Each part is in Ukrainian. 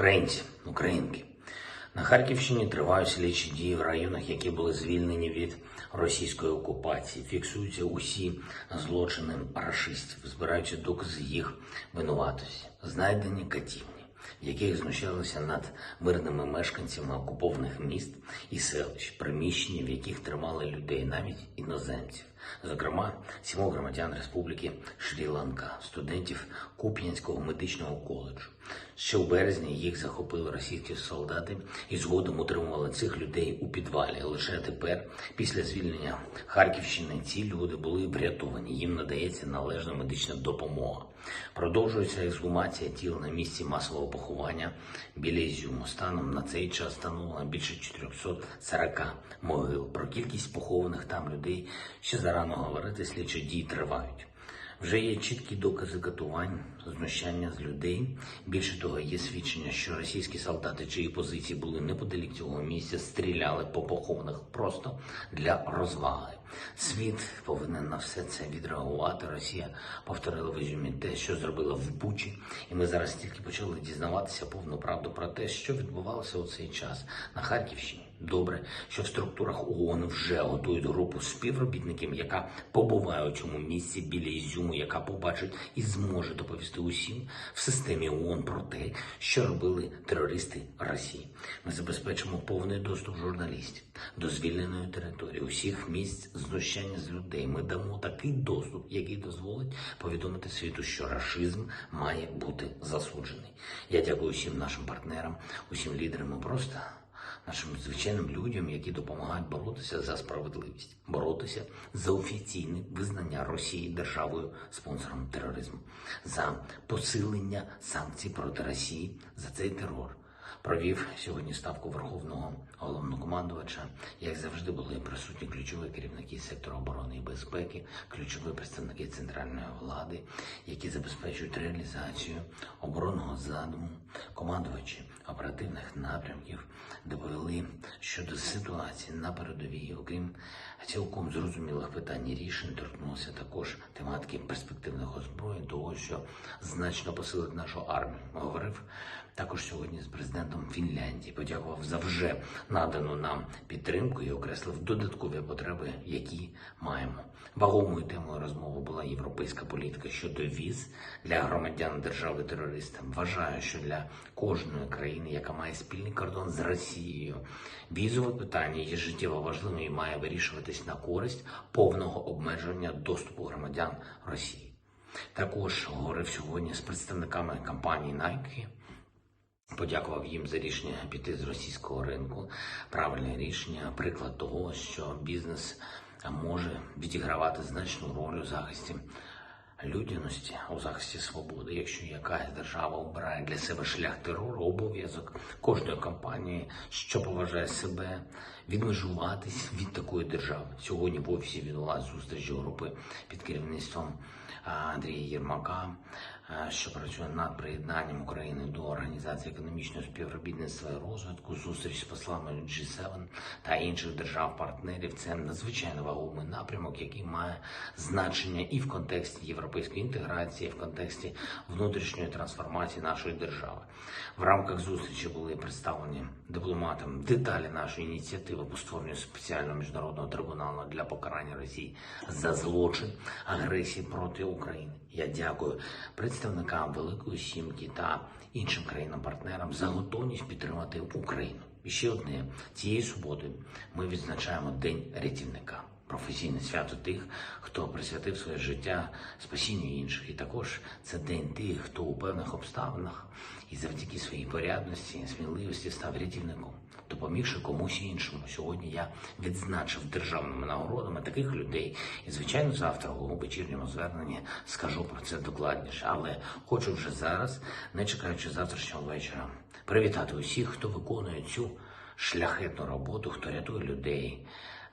Українці, українки. На Харківщині тривають слідчі дії в районах, які були звільнені від російської окупації. Фіксуються усі злочини рашистів, збираються докази їх винуватості, знайдені катівні, в яких знущалися над мирними мешканцями окупованих міст і селищ, приміщення, в яких тримали людей, навіть іноземців. Зокрема, сімох громадян Республіки Шрі-Ланка, студентів Куп'янського медичного коледжу. Ще у березні їх захопили російські солдати і згодом утримували цих людей у підвалі. Лише тепер, після звільнення Харківщини, ці люди були врятовані. Їм надається належна медична допомога. Продовжується ексгумація тіл на місці масового поховання біля Ізюму. Станом на цей час встановлено більше 440 могил. Про кількість похованих там людей ще зарано говорити, слідчі дії тривають. Вже є чіткі докази катувань, знущання з людей. Більше того, є свідчення, що російські солдати, чиї позиції були неподалік цього місця, стріляли по похованих просто для розваги. Світ повинен на все це відреагувати. Росія повторила в Ізюмі те, що зробила в Бучі, і ми зараз тільки почали дізнаватися повну правду про те, що відбувалося у цей час на Харківщині. Добре, що в структурах ООН вже готують групу співробітників, яка побуває у цьому місці біля Ізюму, яка побачить і зможе доповісти усім в системі ООН про те, що робили терористи Росії. Ми забезпечимо повний доступ журналістів до звільненої території, усіх місць знущання з людей. Ми дамо такий доступ, який дозволить повідомити світу, що рашизм має бути засуджений. Я дякую всім нашим партнерам, усім лідерам і просто нашим звичайним людям, які допомагають боротися за справедливість, боротися за офіційне визнання Росії державою спонсором тероризму, за посилення санкцій проти Росії за цей терор. Провів сьогодні ставку верховного головнокомандувача. Як завжди, були присутні ключові керівники сектору оборони і безпеки, ключові представники центральної влади, які забезпечують реалізацію оборонного задуму, командувачі оперативних напрямків, доповіли щодо ситуації на передовій, окрім цілком зрозумілих питань і рішень, торкнулося також тематики перспективних озброєнь, того, що значно посилить нашу армію. Говорив також сьогодні з президентом Фінляндії. Подякував за вже надану нам підтримку і окреслив додаткові потреби, які маємо. Вагомою темою розмови була європейська політика щодо віз для громадян держави терориста. Вважаю, що для кожної країни, яка має спільний кордон з Росією, візове питання є життєво важливим і має вирішуватись на користь повного обмеження доступу громадян Росії. Також говорив сьогодні з представниками компанії Nike, Подякував їм за рішення піти з російського ринку. Правильне рішення, приклад того, що бізнес може відігравати значну роль у захисті людяності, у захисті свободи. Якщо якась держава обирає для себе шлях терору, обов'язок кожної компанії, що поважає себе, відмежуватись від такої держави. Сьогодні в офісі відбулася зустріч групи під керівництвом Андрія Єрмака, що працює над приєднанням України до організації економічного співробітництва і розвитку, зустріч з послами G7 та інших держав-партнерів. Це надзвичайно вагомий напрямок, який має значення і в контексті європейської інтеграції, і в контексті внутрішньої трансформації нашої держави. В рамках зустрічі були представлені дипломатам деталі нашої ініціативи по створенню спеціального міжнародного трибуналу для покарання Росії за злочин агресії проти України. Я дякую представникам Великої Сімки та іншим країнам-партнерам за готовність підтримати Україну. І ще одне цієї суботи ми відзначаємо День рятівника. Професійне свято тих, хто присвятив своє життя спасінню інших, і також це день тих, хто у певних обставинах і завдяки своїй порядності, сміливості став рятівником, допомігши комусь іншому. Сьогодні я відзначив державними нагородами таких людей. І звичайно, завтра у вечірньому зверненні скажу про це докладніше. Але хочу вже зараз, не чекаючи завтрашнього вечора, привітати усіх, хто виконує цю шляхетну роботу, хто рятує людей.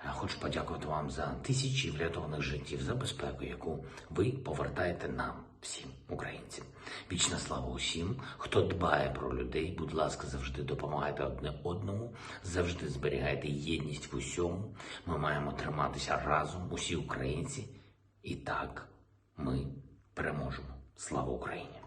Хочу подякувати вам за тисячі врятованих життів, за безпеку, яку ви повертаєте нам, всім українцям. Вічна слава усім, хто дбає про людей. Будь ласка, завжди допомагайте одне одному, завжди зберігайте єдність в усьому. Ми маємо триматися разом, усі українці. І так ми переможемо. Слава Україні!